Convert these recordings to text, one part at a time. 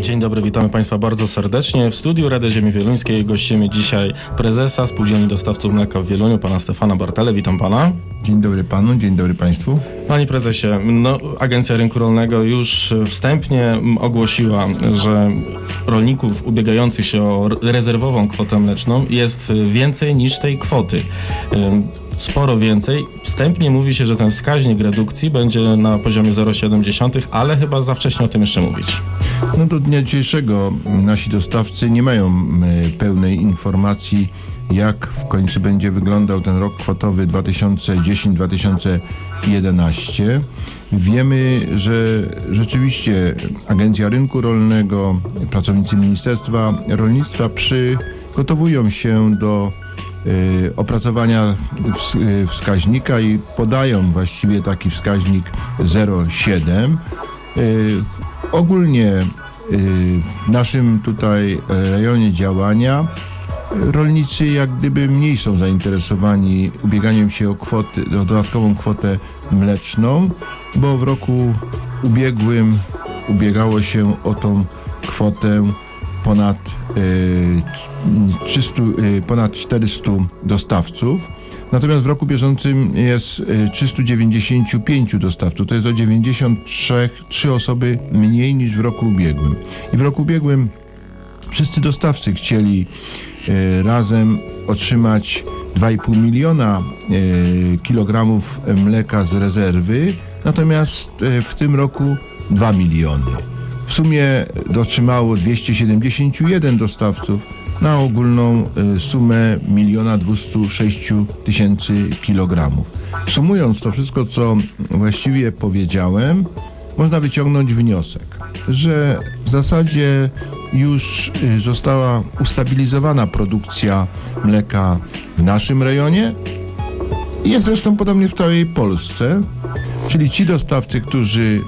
Dzień dobry, witamy Państwa bardzo serdecznie. W studiu Rady Ziemi Wieluńskiej gościmy dzisiaj prezesa Spółdzielni Dostawców Mleka w Wieluniu, pana Stefana Bartele. Witam pana. Dzień dobry panu, dzień dobry państwu. Panie prezesie, no, Agencja Rynku Rolnego już wstępnie ogłosiła, że rolników ubiegających się o rezerwową kwotę mleczną jest więcej niż tej kwoty. Sporo więcej. Wstępnie mówi się, że ten wskaźnik redukcji będzie na poziomie 0,7, ale chyba za wcześnie o tym jeszcze mówić. No do dnia dzisiejszego nasi dostawcy nie mają pełnej informacji, jak w końcu będzie wyglądał ten rok kwotowy 2010-2011. Wiemy, że rzeczywiście Agencja Rynku Rolnego, pracownicy Ministerstwa Rolnictwa przygotowują się do opracowania ws- y, wskaźnika i podają właściwie taki wskaźnik 0,7. Y, Ogólnie y, w naszym tutaj rejonie działania y, rolnicy jak gdyby mniej są zainteresowani ubieganiem się o, kwoty, o dodatkową kwotę mleczną, bo w roku ubiegłym ubiegało się o tą kwotę ponad, y, 300, y, ponad 400 dostawców. Natomiast w roku bieżącym jest y, 395 dostawców. To jest o 93 3 osoby mniej niż w roku ubiegłym. I w roku ubiegłym wszyscy dostawcy chcieli y, razem otrzymać 2,5 miliona y, kilogramów mleka z rezerwy, natomiast y, w tym roku 2 miliony. Sumie dotrzymało 271 dostawców na ogólną y, sumę 1 206 tysięcy kilogramów. Sumując to wszystko, co właściwie powiedziałem, można wyciągnąć wniosek, że w zasadzie już y, została ustabilizowana produkcja mleka w naszym rejonie i jest zresztą podobnie w całej Polsce, czyli ci dostawcy, którzy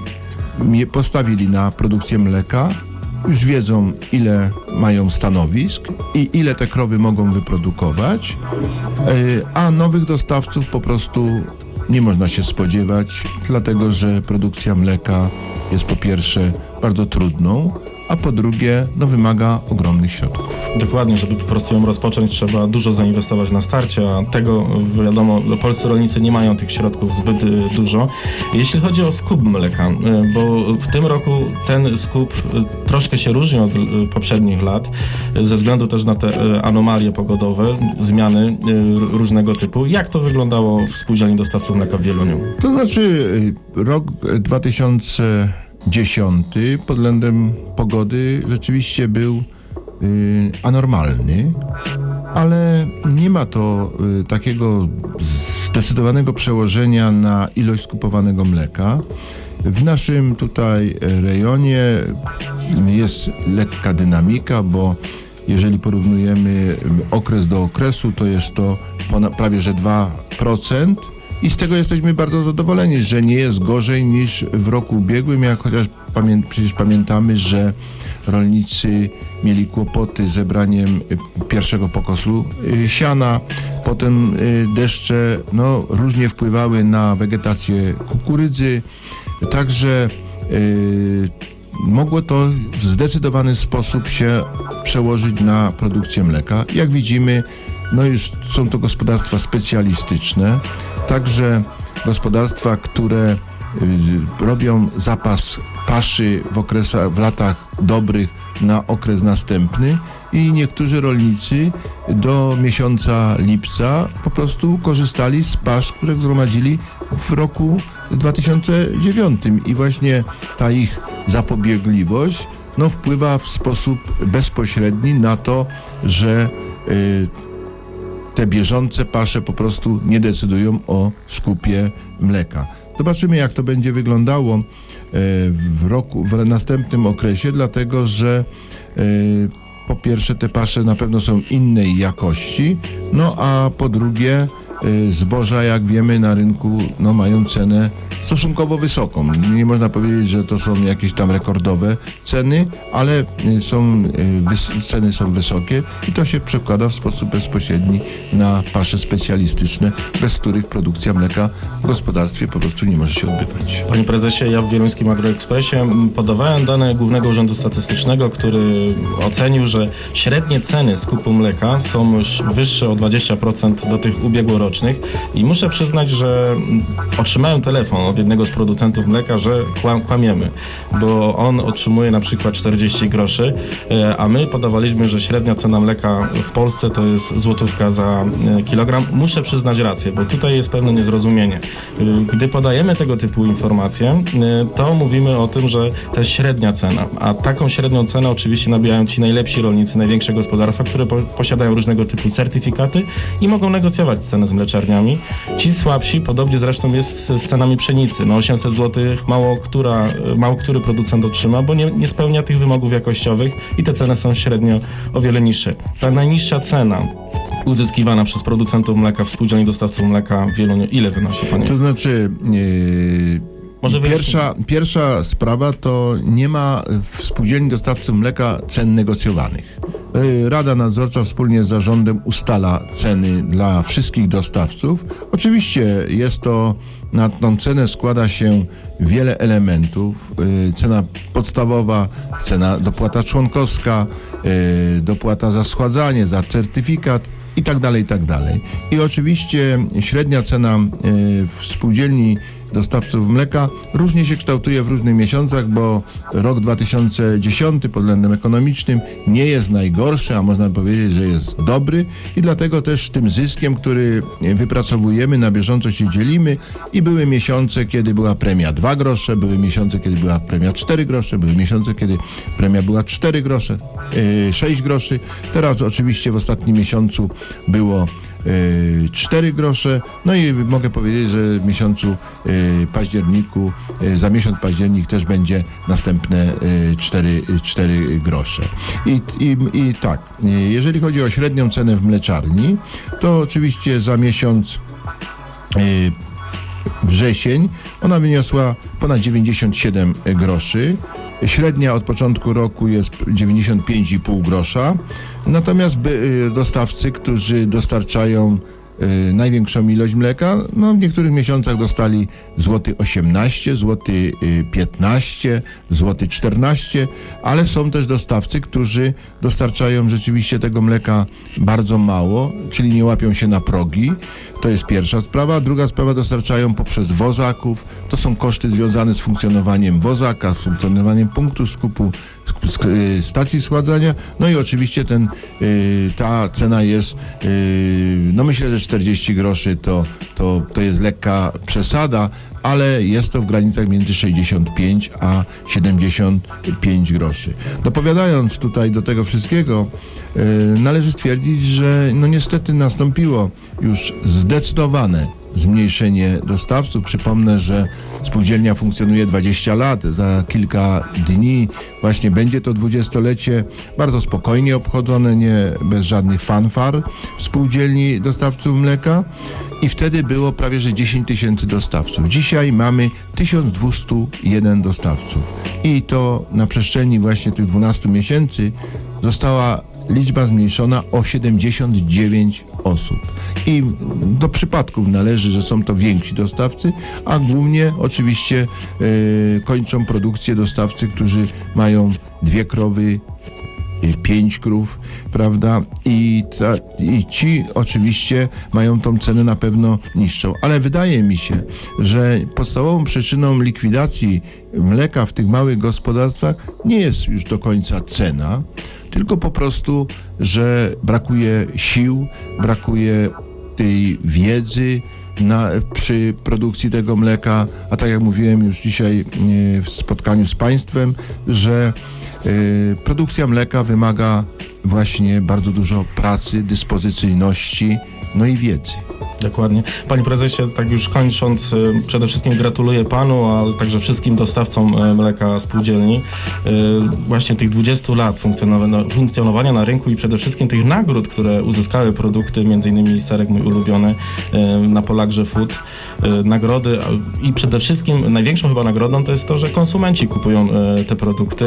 postawili na produkcję mleka, już wiedzą, ile mają stanowisk i ile te krowy mogą wyprodukować, y, a nowych dostawców po prostu nie można się spodziewać, dlatego że produkcja mleka jest po pierwsze bardzo trudną, a po drugie no, wymaga ogromnych środków. Dokładnie, żeby po prostu ją rozpocząć, trzeba dużo zainwestować na starcie, a tego wiadomo, no, polscy rolnicy nie mają tych środków zbyt y, dużo. Jeśli chodzi o skup mleka, y, bo w tym roku ten skup y, troszkę się różni od poprzednich lat, ze względu też na te anomalie pogodowe, zmiany różnego typu. Jak to wyglądało w spółdzielni dostawców mleka w Wieluniu? To znaczy rok 2000 dziesiąty pod względem pogody rzeczywiście był y, anormalny, ale nie ma to y, takiego zdecydowanego przełożenia na ilość skupowanego mleka. W naszym tutaj rejonie jest lekka dynamika, bo jeżeli porównujemy okres do okresu, to jest to prawie że 2%. I z tego jesteśmy bardzo zadowoleni, że nie jest gorzej niż w roku ubiegłym, jak chociaż pamię przecież pamiętamy, że rolnicy mieli kłopoty z zebraniem y, pierwszego pokosu y, siana, potem y, deszcze no, różnie wpływały na wegetację kukurydzy, także y, mogło to w zdecydowany sposób się przełożyć na produkcję mleka. Jak widzimy, no już są to gospodarstwa specjalistyczne, także gospodarstwa, które y, robią zapas paszy w okresach, w latach dobrych na okres następny i niektórzy rolnicy do miesiąca lipca po prostu korzystali z pasz, które zgromadzili w roku 2009 i właśnie ta ich zapobiegliwość no, wpływa w sposób bezpośredni na to, że y, te bieżące pasze po prostu nie decydują o skupie mleka. Zobaczymy, jak to będzie wyglądało e, w roku, w następnym okresie, dlatego że e, po pierwsze te pasze na pewno są innej jakości, no a po drugie y, zboża, jak wiemy, na rynku no, mają cenę stosunkowo wysoką. Nie można powiedzieć, że to są jakieś tam rekordowe ceny, ale y, są, wys- ceny są wysokie i to się przekłada w sposób bezpośredni na pasze specjalistyczne, bez których produkcja mleka w gospodarstwie po prostu nie może się odbywać. Panie prezesie, ja w Wieluńskim Agroekspresie podawałem dane Głównego Urzędu Statystycznego, który ocenił, że średnie ceny skupu mleka są już wyższe o 20% do tych ubiegłorocznych i muszę przyznać, że m, otrzymałem telefon od jednego z producentów mleka, że kłam, kłamiemy, bo on otrzymuje na przykład 40 groszy, e, a my podawaliśmy, że średnia cena mleka w Polsce to jest złotówka za e, kilogram. Muszę przyznać rację, bo tutaj jest pewne niezrozumienie. Y, Gdy podajemy tego typu informacje, to mówimy o tym, że to jest średnia cena, a taką średnią cenę oczywiście nabijają ci najlepsi rolnicy, największe gospodarstwa, które po, posiadają różnego typu certyfikaty i mogą negocjować cenę z mleczarniami. Ci słabsi, podobnie zresztą jest z cenami pszenicy. No 800 zł mało, która, mało który producent otrzyma, bo nie, nie spełnia tych wymogów jakościowych i te ceny są średnio o wiele niższe. Ta najniższa cena uzyskiwana przez producentów mleka w spółdzielni dostawców mleka w Wieluniu, ile wynosi, panie? To znaczy, yy, Może pierwsza, pierwsza sprawa to nie ma w spółdzielni dostawców mleka cen negocjowanych. Yy, Rada Nadzorcza wspólnie z zarządem ustala ceny dla wszystkich dostawców. Oczywiście jest to, na tą cenę składa się wiele elementów. Yy, Cena podstawowa, cena dopłata członkowska, yy, dopłata za schładzanie, za certyfikat i tak dalej, i tak dalej. I oczywiście średnia cena w spółdzielni dostawców mleka różnie się kształtuje w różnych miesiącach, bo rok 2010 pod względem ekonomicznym nie jest najgorszy, a można powiedzieć, że jest dobry i dlatego też tym zyskiem, który wypracowujemy, na bieżąco się dzielimy i były miesiące, kiedy była premia 2 grosze, były miesiące, kiedy była premia 4 grosze, były miesiące, kiedy premia była 4 grosze, yy, 6 groszy. Teraz oczywiście w ostatnim miesiącu było 4 grosze. No i mogę powiedzieć, że w miesiącu y, październiku, y, za miesiąc październik też będzie następne y, 4, 4 grosze. I, i, I tak, y, jeżeli chodzi o średnią cenę w mleczarni, to oczywiście za miesiąc y, wrzesień ona wyniosła ponad 97 groszy. Średnia od początku roku jest 95,5 grosza. Natomiast y, dostawcy, którzy dostarczają y, największą ilość mleka, no w niektórych miesiącach dostali złoty 18, złoty y, 15, złoty 14, ale są też dostawcy, którzy dostarczają rzeczywiście tego mleka bardzo mało, czyli nie łapią się na progi. To jest pierwsza sprawa. Druga sprawa dostarczają poprzez wozaków. To są koszty związane z funkcjonowaniem wozaka, z funkcjonowaniem punktu skupu, sk- y, stacji schładzania. No i oczywiście ten, y, ta cena jest, y, no myślę, że 40 groszy to, to, to jest lekka przesada, ale jest to w granicach między 65 a 75 groszy. Dopowiadając tutaj do tego wszystkiego, y, należy stwierdzić, że no niestety nastąpiło już zdecydowane zmniejszenie dostawców. Przypomnę, że spółdzielnia funkcjonuje 20 lat. Za kilka dni właśnie będzie to dwudziestolecie bardzo spokojnie obchodzone, nie bez żadnych fanfar w spółdzielni dostawców mleka. I wtedy było prawie że 10 tysięcy dostawców. Dzisiaj mamy 1201 dostawców. I to na przestrzeni właśnie tych 12 miesięcy została liczba zmniejszona o 79 osób. I do przypadków należy, że są to więksi dostawcy, a głównie oczywiście e, kończą produkcję dostawcy, którzy mają dwie krowy, y, pięć krów, prawda? I, ta, I ci oczywiście mają tą cenę na pewno niższą. Ale wydaje mi się, że podstawową przyczyną likwidacji mleka w tych małych gospodarstwach nie jest już do końca cena, tylko po prostu, że brakuje sił, brakuje tej wiedzy na, przy produkcji tego mleka, a tak jak mówiłem już dzisiaj e, w spotkaniu z Państwem, że e, produkcja mleka wymaga właśnie bardzo dużo pracy, dyspozycyjności, no i wiedzy. Dokładnie. Panie prezesie, tak już kończąc, y, przede wszystkim gratuluję panu, ale także wszystkim dostawcom y, mleka spółdzielni. Y, Właśnie tych 20 lat funkcjonowania, na rynku i przede wszystkim tych nagród, które uzyskały produkty, innymi serek mój ulubiony na Polagrze Food. Nagrody i przede wszystkim największą chyba nagrodą to jest to, że konsumenci kupują te produkty.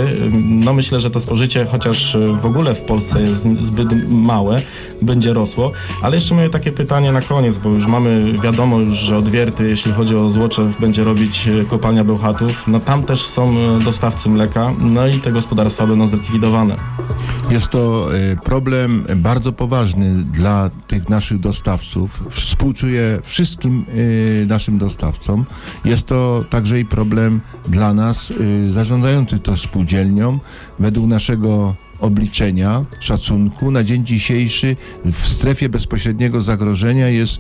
No myślę, że to spożycie, chociaż w ogóle w Polsce jest zbyt małe, będzie rosło. Ale jeszcze moje takie pytanie na koniec, bo już mamy wiadomo już, że odwierty, jeśli chodzi o Złoczew, będzie robić e, kopalnia Bełchatów. No tam też są e, dostawcy mleka, no i te gospodarstwa będą zlikwidowane. Jest to e, problem bardzo poważny dla tych naszych dostawców. Współczuję wszystkim naszym dostawcom. Jest to także i problem dla nas, zarządzających to spółdzielnią. Według naszego obliczenia, szacunku, na dzień dzisiejszy w strefie bezpośredniego zagrożenia jest,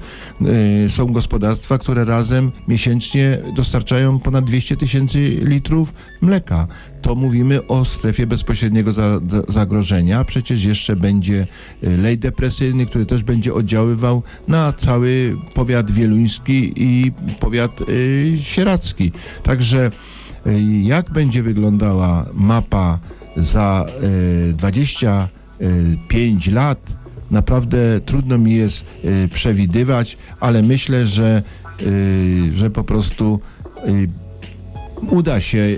e, są gospodarstwa, które razem miesięcznie dostarczają ponad 200 tysięcy litrów mleka. To mówimy o strefie bezpośredniego za, za, zagrożenia. Przecież jeszcze będzie e, lej depresyjny, który też będzie oddziaływał na cały powiat wieluński i powiat y, sieradzki. Także y, jak będzie wyglądała mapa za y, 25 lat, naprawdę trudno mi jest y, przewidywać, ale myślę, że, że po prostu uda się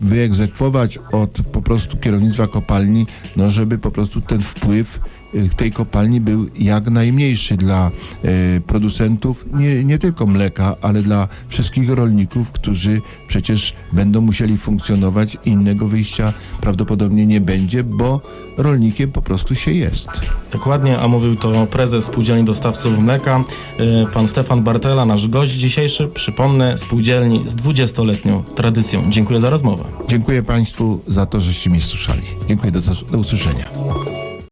wyegzekwować od po prostu kierownictwa kopalni, no żeby po prostu ten wpływ tej kopalni był jak najmniejszy dla y, producentów nie, nie tylko mleka, ale dla wszystkich rolników, którzy przecież będą musieli funkcjonować i innego wyjścia prawdopodobnie nie będzie, bo rolnikiem po prostu się jest. Dokładnie, a mówił to prezes Spółdzielni Dostawców Mleka, e, pan Stefan Bartela, nasz gość dzisiejszy. Przypomnę, spółdzielni z 20-letnią tradycją. Dziękuję za rozmowę. Dziękuję Państwu za to, żeście mnie słyszeli. Dziękuję, do, do usłyszenia.